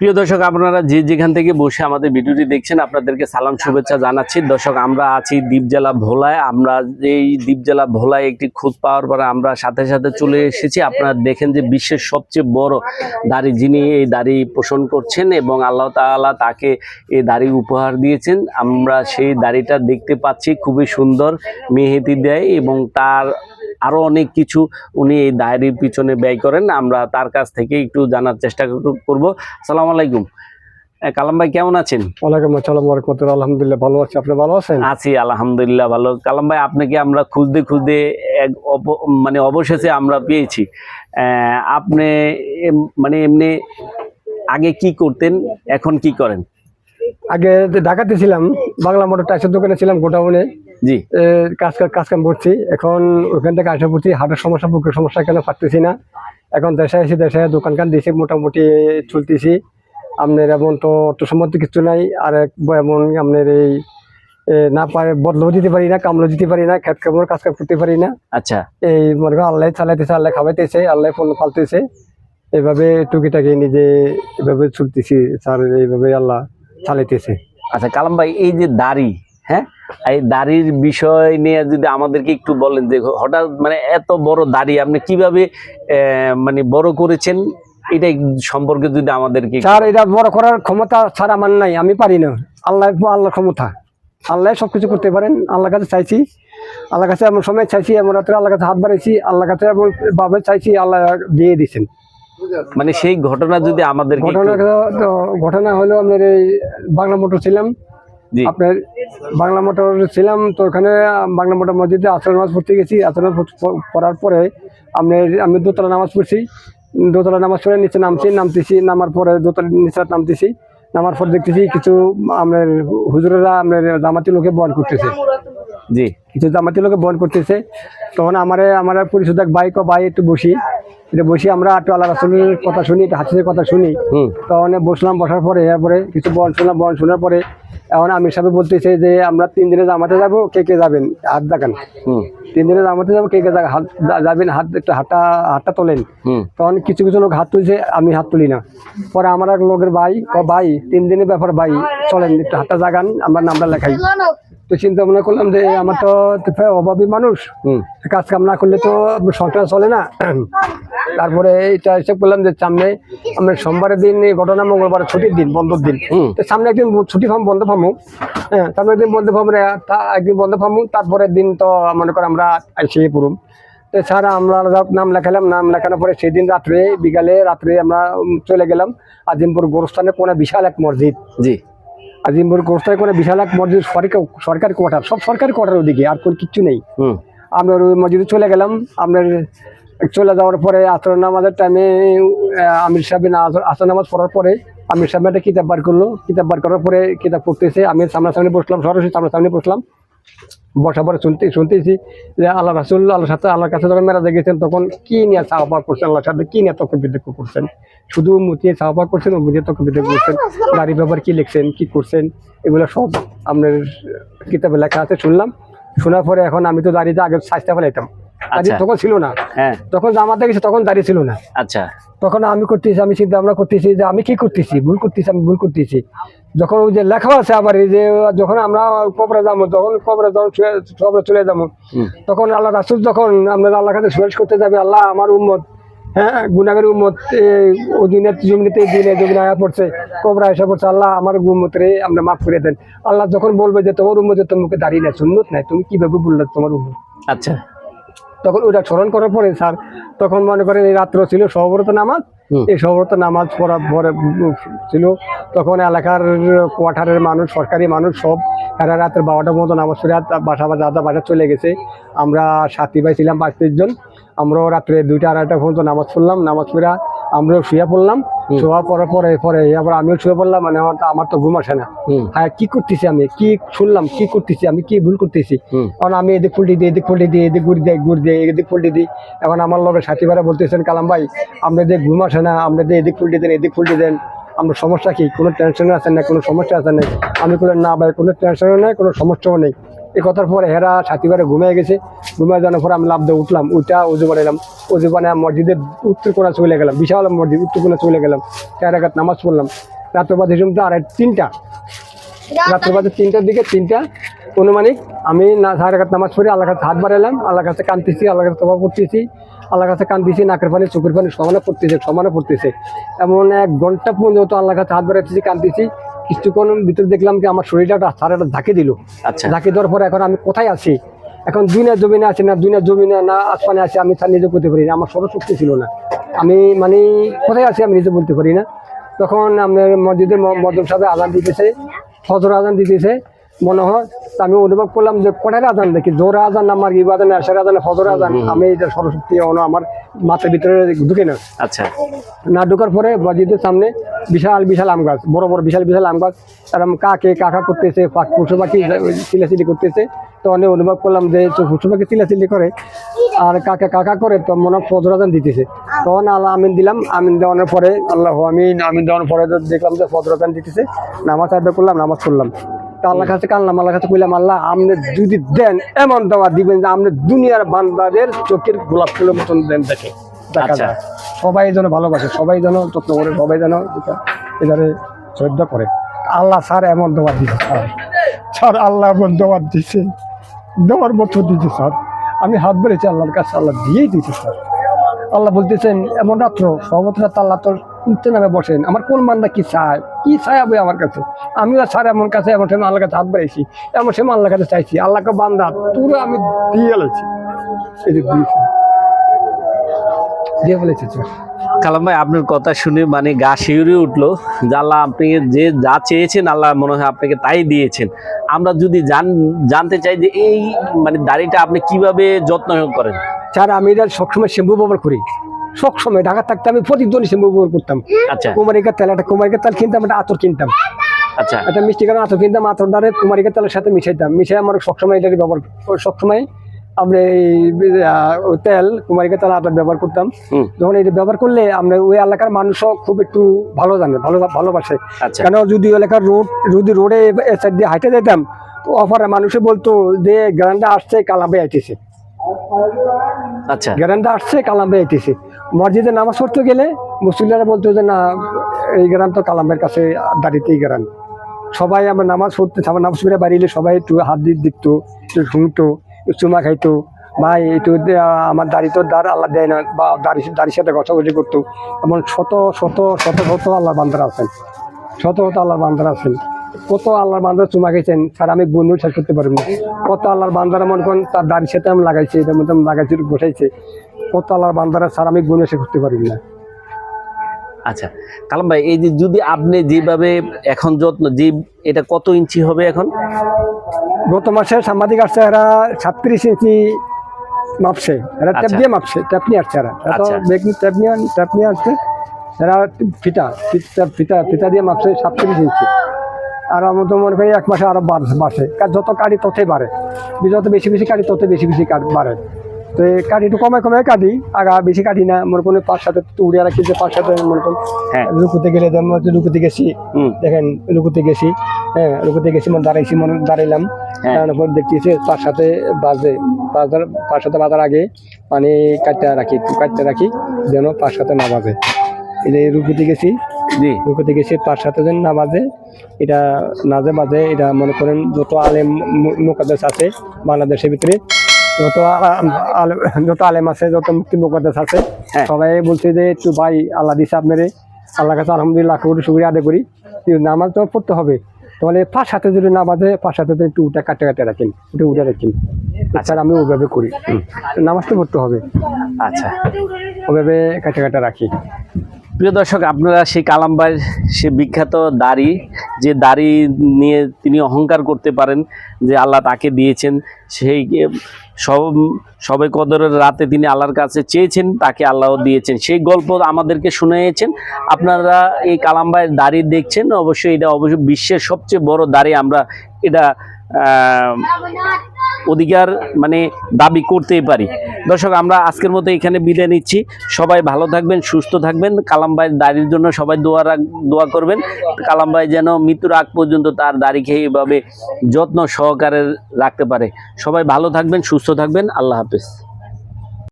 প্রিয় দর্শক আপনারা যে যেখান থেকে বসে আমাদের ভিডিওটি দেখছেন আপনাদেরকে সালাম শুভেচ্ছা জানাচ্ছি। দর্শক আমরা আছি দ্বীপ দ্বীপজেলা ভোলায়। আমরা এই দ্বীপ দ্বীপজেলা ভোলায় একটি খোঁজ পাওয়ার পরে আমরা সাথে সাথে চলে এসেছি। আপনারা দেখেন যে বিশ্বের সবচেয়ে বড় দাড়ি যিনি এই দাড়ি পোষণ করছেন এবং আল্লাহ তাআলা তাকে এই দাড়ি উপহার দিয়েছেন। আমরা সেই দাড়িটা দেখতে পাচ্ছি খুবই সুন্দর মেহেদি দেয় এবং তার আরও অনেক কিছু উনি এই ডায়েরির পিছনে ব্যয় করেন। আমরা তার কাছ থেকে একটু জানার চেষ্টা করব। সালাম আলাইকুম। কালাম ভাই কেমন আছেন? ওয়ালাইকুম আসসালাম ওয়ারাহমাতুল্লাহ আলহামদুলিল্লাহ ভালো আছি। আপনি ভালো আছেন? আছি আলহামদুলিল্লাহ ভালো। কালাম ভাই আপনাকে আমরা খুঁজতে খুঁজতে এক মানে অবশেষে আমরা পেয়েছি। আপনি মানে এমনি আগে কি করতেন এখন কি করেন? আগে ঢাকাতে ছিলাম বাংলা মোটর টাইসের দোকানে ছিলাম গোটাউনে জি। কাজ কাজ কাজ কাম করছি। এখন ওখান থেকে আসা পড়ছি। হাটের সমস্যা বুকের সমস্যা কেন পারতেছি না? এখন দেশে এসে দেশে দোকান কান দিয়েছি মোটামুটি চলতেছি। আপনার এমন তো অত সম্মত কিছু নাই। আর এক এমন আপনার এই না পারে বদলাও দিতে পারি না কামলো দিতে পারি না খেত কামড় কাজ কাম করতে পারি না। আচ্ছা। এই মনে করো আল্লাহ চালাইতেছে আল্লাহ খাওয়াইতেছে আল্লাহ ফল পালতেছে। এভাবে টুকিটাকি নিজে এভাবে চলতেছি স্যার এইভাবে আল্লাহ চালাইতেছে। আচ্ছা কালাম ভাই এই যে দাড়ি হ্যাঁ? এই দাড়ির বিষয় নিয়ে যদি আমাদেরকে একটু বলেন যে হঠাৎ মানে এত বড় দাড়ি আপনি কীভাবে মানে বড় করেছেন? এটা সম্পর্কে যদি আমাদেরকে স্যার এটা বড় করার ক্ষমতা স্যার আমার নাই আমি পারি না। আল্লাহ আল্লাহর ক্ষমতা। আল্লাহ সব কিছু করতে পারেন আল্লাহর কাছে চাইছি। আল্লাহর কাছে এমন সময় চাইছি এমন রাত্রে আল্লাহর কাছে হাত বাড়াইছি আল্লাহর কাছে এমন ভাবে চাইছি আল্লাহ দিয়ে দিয়েছেন। মানে সেই ঘটনা যদি আমাদের ঘটনা ঘটনা হলো আপনার এই বাংলা মোটর ছিলাম। আপনার বাংলা মোটর ছিলাম তো ওখানে বাংলা মোটর মসজিদে আসর নামাজ পড়তে গেছি। আসর নামাজ পড়ার পরে আপনার আমি দোতলা নামাজ পড়ছি। দোতলা নামাজ পড়ে নিচে নামছি নামতেছি নামার পরে দোতলা নিচে নামতেছি। নামার পর দেখতেছি কিছু আপনার হুজুরেরা আপনার জামাতি লোকে বহন করতেছে। জি। কিছু জামাতি লোকে বহন করতেছে। তখন আমার আমার পরিষদ এক বাইক ও ভাই একটু বসি। এটা বসি আমরা একটু আল্লাহ রাসুলের কথা শুনি হাসির কথা শুনি। তখন বসলাম বসার পরে এরপরে কিছু বন শুনলাম বন শোনার পরে এখন আমির সাহেব বলতেছে যে আমরা তিন দিনে জামাতে যাব কে কে যাবেন? হাত দেখান। হুম। তিন দিনে জামাতে যাব কে কে যাবেন? হাত একটু হাতটা হাতটা তোলেন। তখন কিছু কিছু লোক হাত তুলছে আমি হাত তুলি না। পরে আমার এক লোকের ভাই ও ভাই তিন দিনের ব্যাপার ভাই চলেন একটু হাতটা জাগান আমার নামটা লেখাই। তো চিন্তা ভাবনা করলাম যে আমার তো অভাবী মানুষ। কাজ কাম না করলে তো সংসার চলে না। তারপরে এটা হিসেব করলাম যে সামনে আমরা সোমবারের দিন এই ঘটনা মঙ্গলবার ছুটির দিন বন্ধর দিন। তো সামনে একদিন ছুটি ফার্ম বন্ধ ফার্মু হ্যাঁ সামনে একদিন বন্ধ ফার্ম একদিন বন্ধ ফার্মু তারপরের দিন তো মনে করো আমরা এসে পড়ুম তো স্যার আমরা নাম লেখালাম। নাম লেখানোর পরে সেদিন রাত্রে বিকালে রাত্রে আমরা চলে গেলাম। আজিমপুর গোরস্থানে কোনো বিশাল এক মসজিদ। জি। আজিমপুর গোরস্থানে কোনো বিশাল এক মসজিদ সরকার সরকারি কোয়ার্টার সব সরকারি কোয়ার্টার ওদিকে আর কোনো কিচ্ছু নেই। আমরা ওই মসজিদে চলে গেলাম। আপনার চলে যাওয়ার পরে আসর নামাজের টাইমে আমির সাহেব আসর নামাজ পড়ার পরে আমির সাহেব একটা কিতাব বার করল। কিতাব বার করার পরে কিতাব পড়তেছে আমি সামনাসামনি বসলাম সরাসরি সামনাসামনি বসলাম। বসার পরে শুনতে শুনতেছি যে আল্লাহ রাসুল আল্লাহর সাথে আল্লাহর কাছে যখন মেরাজে গেছেন, তখন কি নিয়ে সাহবা করছেন আল্লাহর সাথে? কি নিয়ে তর্ক বিতর্ক করছেন? শুধু মুতিয়ে সাহবা করছেন ও মুতিয়ে তর্ক বিতর্ক করছেন? গাড়ি ব্যাপার কি লিখছেন, কি করছেন? এগুলো সব আপনার কিতাবে লেখা আছে, শুনলাম। শোনার পরে এখন আমি তো দাঁড়িয়ে আগে সাজতে আচ্ছা। তখন ছিল না। হ্যাঁ। তখন জামাতে গেছে তখন দাঁড়িয়ে ছিল না। আচ্ছা। তখন আমি করতেছি আমি চিন্তা ভাবনা করতেছি যে আমি কি করতেছি ভুল করতেছি আমি ভুল করতেছি। যখন ওই যে লেখা আছে আবার এই যে যখন আমরা কবরে যাব তখন কবরে যখন কবরে চলে যাব তখন আল্লাহ রাসুল যখন আমরা আল্লাহ কাছে সুপারিশ করতে যাবে আল্লাহ আমার উম্মত হ্যাঁ গুনাগের উম্মত জমিতে দিনে জমিনে আয়া পড়ছে কবরা এসে পড়ছে আল্লাহ আমার উম্মত রে আমরা মাফ করে দেন। আল্লাহ যখন বলবে যে তোমার উম্মত তোমাকে দাঁড়িয়ে না সুন্নত নাই তুমি কীভাবে বললে তোমার উম্মত? আচ্ছা। তখন ওইটা স্মরণ করার পরে স্যার তখন মনে করেন এই রাত্র ছিল সহব্রত নামাজ। এই সহব্রত নামাজ পড়ার পরে ছিল। তখন এলাকার কোয়ার্টারের মানুষ সরকারি মানুষ সব এরা রাতের বারোটার মতো নামাজ পড়ে বাসা বা দাদা বাসা চলে গেছে। আমরা সাথী ভাই ছিলাম পাঁচ জন। আমরাও রাত্রে দুইটা আড়াইটা পর্যন্ত নামাজ পড়লাম। নামাজ পড়া আমরাও শুয়ে পড়লাম। শোয়া পড়ার পরে পরে আবার আমিও শুয়ে পড়লাম মানে আমার তো- আমার তো ঘুম আসে না। হ্যাঁ কি করতেছি আমি? কি শুনলাম? কি করতেছি? আমি কি ভুল করতেছি? কারণ আমি এদিক ফুলটি দিই এদিক ফুলটি দিই এদিক ঘুরি দিই ঘুরি দিই এদিক ফুলটি দিই। এখন আমার লোকের সাথীভাইরা বলতেছেন কালাম ভাই আমরা যে ঘুম আসে না আমরা যে এদিক ফুলটি দেন এদিক ফুলটি দেন আমরা সমস্যা কি? কোনো টেনশনে আছে না? কোনো সমস্যা আছে না? আমি বললাম না ভাই কোনো টেনশনও নেই কোনো সমস্যাও নেই। এই কথার পরে হেরা সাথীবারে ঘুমিয়ে গেছে। ঘুমিয়ে যাওয়ার পরে আমি লাভ দিয়ে উঠলাম উঠা উজু বানাইলাম উজু বানিয়ে মসজিদের উত্তর কোণা চলে গেলাম বিশাল মসজিদ উত্তর কোণা চলে গেলাম। চার রাখাত নামাজ পড়লাম। রাত্র বাজে শুনতে আর তিনটা। রাত্র বাজে তিনটার দিকে তিনটা। অনুমানিক আমি না সাড়ে নামাজ পড়ে আল্লাহ কাছে হাত বাড়াইলাম আল্লাহ কাছে কাঁদতেছি আল্লাহ কাছে তবা করতেছি। আল্লাহ কাছে কাঁদতেছি নাকের পানি চোখের পানি সমানে পড়তেছে সমানে পড়তেছে। এমন এক ঘণ্টা পর্যন্ত আল্লাহ কাছে হাত বাড়াইতেছি কাঁদতেছি কিছুক্ষণ ভিতরে দেখলাম কি আমার শরীরটা সারা ঝাঁকে দিল। আচ্ছা। ঝাঁকি দেওয়ার পরে এখন আমি কোথায় আছি? এখন দুনিয়া জমিনে আছে না দুনিয়া জমিনে না আসমানে আছে আমি তার নিজে করতে পারি না আমার সরশক্তি ছিল না। আমি মানে কোথায় আছি আমি নিজে বলতে পারি না। তখন আপনার মসজিদের ম- মদন সাহেব আজান দিতেছে ফজর আজান দিতেছে মনে হয় আমি অনুভব করলাম যে কটার আজান দেখি? জোর আজান আমার ইবাদ আজান আশার আজান। ফজর আজান আমি এটা সরস্বতী এখনও আমার মাথার ভিতরে ঢুকে না। আচ্ছা। না ঢোকার পরে মসজিদের সামনে বিশাল বিশাল আম গাছ বড় বড় বিশাল বিশাল আম গাছ। এরম কাকে কাকা করতেছে পশু পাখি চিলাচিলি করতেছে তো অনেক অনুভব করলাম যে পশু পাখি চিলাচিলি করে আর কাকা কাকা করে তো মনে হয় ফজরাজান দিতেছে। তখন আল্লাহ আমিন দিলাম আমিন দেওয়ানোর পরে আল্লাহ আমিন আমিন দেওয়ানোর পরে দেখলাম যে ফজরাজান দিতেছে। নামাজ আদায় করলাম নামাজ পড়লাম। তো আল্লাহ কাছে কানলাম আল্লাহ কাছে কইলাম আল্লাহ আপনি যদি দেন এমন দেওয়া দিবেন যে আপনি দুনিয়ার বান্দাদের চোখের গোলাপ ফুলের মতন দেন দেখে। দেখা আচ্ছা। যায়। সবাই যেন ভালোবাসে সবাই যেন যত্ন করে সবাই যেন এটারে শ্রদ্ধা করে। আল্লাহ স্যার এমন দেওয়ার দিচ্ছে স্যার। স্যার আল্লাহ এমন দেওয়ার দিচ্ছে দেওয়ার মতো দিচ্ছে স্যার। আমি হাত বেড়েছি আল্লাহর কাছে আল্লাহ দিয়েই দিচ্ছে স্যার। আল্লাহ বলতেছেন এমন রাত্র সর্বত্র রাত আল্লাহ তোর উঠতে নামে বসেন। আমার কোন মান্দা কি চায়? কি চায় হবে আমার কাছে? আমিও স্যার এমন কাছে এমন সময় আল্লাহর কাছে হাত বেড়েছি এমন সময় আল্লাহর কাছে চাইছি আল্লাহকে বান্দা পুরো আমি দিয়ে গেলেছি এই যে দিয়েছি দিয়ে ফেলেছি কালাম ভাই আপনার কথা শুনে মানে গা শিউরে উঠল আল্লাহ আপনি যে যা চেয়েছেন আল্লাহ মনে হয় আপনাকে তাই দিয়েছেন। আমরা যদি জান জানতে চাই যে এই মানে দাড়িটা আপনি কীভাবে যত্ন করেন? স্যার আমি এটা সবসময় শ্যাম্পু ব্যবহার করি। সবসময় ঢাকা থাকতে আমি প্রতিদিনই শ্যাম্পু ব্যবহার করতাম। আচ্ছা। কুমারিকার তেল একটা কুমারিকার তেল কিনতাম একটা আতর কিনতাম। আচ্ছা। একটা মিষ্টি কারণ আতর কিনতাম আতর দ্বারে কুমারিকার তেলের সাথে মিশাইতাম। মিশাই আমার সবসময় এটাকে ব্যবহার সবসময় আমরা এই তেল কুমারিকার তেল আতর ব্যবহার করতাম। যখন এটা ব্যবহার করলে আমরা ওই এলাকার মানুষও খুব একটু ভালো জানে ভালো ভালোবাসে। আচ্ছা। কেন যদি ওই এলাকার রোড যদি রোডে সাইড দিয়ে হাইটে যেতাম তো অফারে মানুষে বলতো যে গ্রান্ডা আসছে কালামে আইতেছে। আচ্ছা। গ্রামটা আসছে কালামে আইতেছে। মসজিদে নামাজ পড়তে গেলে মুসলিমরা বলতো যে, না, এই গ্রাম তো কালামের কাছে দাঁড়িতে এই গ্রাম। সবাই আমরা নামাজ পড়তে আমার নামাজ পড়ে বাড়িলে সবাই একটু হাত দিয়ে দিত একটু শুনতো চুমা খাইতো। ভাই একটু আমার দাড়ি তো দাঁড় আল্লাহ দেয় না, বা দাড়ি, দাড়ির সাথে গছাগছি করতো। এমন শত শত শত শত আল্লাহর বান্দারা আছেন। শত শত আল্লাহর বান্দারা আছেন। কত আল্লাহর বান্দারা চুমা খাইছেন স্যার, আমি বন্ধু শেষ করতে পারব না। কত আল্লাহর বান্দারা মনে করেন তার দাড়ির সাথে আমি লাগাইছি, এটার মধ্যে লাগাইছি বসাইছে। কত আল্লাহর বান্দারা স্যার আমি গুণ শেষ করতে পারি না। আচ্ছা কালাম ভাই এই যে যদি আপনি যেভাবে এখন যত্ন যে এটা কত ইঞ্চি হবে এখন? গত মাসে সাংবাদিক আসছে এরা সাতত্রিশ ইঞ্চি মাপছে। এরা ট্যাপ আচ্ছা। দিয়ে মাপছে ট্যাপ নিয়ে আসছে এরা। এরা তো আচ্ছা। ট্যাপ নিয়ে ট্যাপ নিয়ে আসছে। এরা ফিতা ফিতা ফিতা ফিতা দিয়ে মাপছে সাতত্রিশ ইঞ্চি। আর আমার তো মনে করি এক মাসে আরও বাড়- বাড়ছে। কারণ যত কাটি ততই বাড়ে। যত বেশি বেশি কাটি তত বেশি বেশি কাট বাড়ে। তো এই কাটি একটু কমে কমে কাটি আগা বেশি কাটি না মনে কোনো পাঁচ সাথে তো উড়িয়ে রাখি যে পাঁচ সাথে মনে করুন হ্যাঁ। লুকুতে গেলে লুকুতে গেছি দেখেন লুকুতে গেছি হ্যাঁ লুকুতে গেছি মনে দাঁড়াইছি মনে দাঁড়াইলাম হ্যাঁ। তারপর দেখতেছি তার সাথে বাজে বাজার তার সাথে বাজার আগে মানে কাটতে রাখি একটু কাটতে রাখি যেন তার সাথে না বাজে। এই যে রুকুতে গেছি জি। রুকুতে গেছি তার সাথে যেন না বাজে এটা নাজে বাজে এটা মনে করেন যত আলেম মু- আছে বাংলাদেশের ভিতরে যত আলেম যত আলেম আছে যত মুক্তি মুকাদ্দেস আছে হ্যাঁ। সবাই বলছে যে একটু ভাই আল্লাহ দিছে আপনারে। আল্লাহ কাছে আলহামদুলিল্লাহ করি শুক্রিয়া আদায় করি। নামাজ তো পড়তে হবে। তাহলে পাঁচ হাতে যদি না বাজে পাঁচ হাতে তো একটু উঠে কাটে কাটে রাখেন। একটু উঠে রাখেন। স্যার আমি ওইভাবে করি। নামাজ তো পড়তে হবে। আচ্ছা। ওইভাবে কাটে কাটে রাখি। প্রিয় দর্শক, আপনারা সেই কালাম্বার সে বিখ্যাত দাড়ি, যে দাড়ি নিয়ে তিনি অহংকার করতে পারেন, যে আল্লাহ তাকে দিয়েছেন, সেই, সব, সবে কদরের রাতে তিনি আল্লাহর কাছে চেয়েছেন, তাকে আল্লাহ দিয়েছেন। সেই গল্প আমাদেরকে শুনিয়েছেন। আপনারা এই কালাম্বাইয়ের দাড়ি দেখছেন, অবশ্যই এটা অবশ্যই বিশ্বের সবচেয়ে বড় দাড়ি। আমরা এটা অধিকার মানে দাবি করতেই পারি। দর্শক, আমরা আজকের মতো এখানে বিদায় নিচ্ছি। সবাই ভালো থাকবেন, সুস্থ থাকবেন। কালাম ভাইয়ের দাড়ির জন্য সবাই দোয়া দোয়া করবেন। কালাম ভাই যেন মৃত্যুর আগ পর্যন্ত তার দাড়ি খেয়ে এভাবে যত্ন সহকারে রাখতে পারে। সবাই ভালো থাকবেন, সুস্থ থাকবেন। আল্লাহ হাফেজ।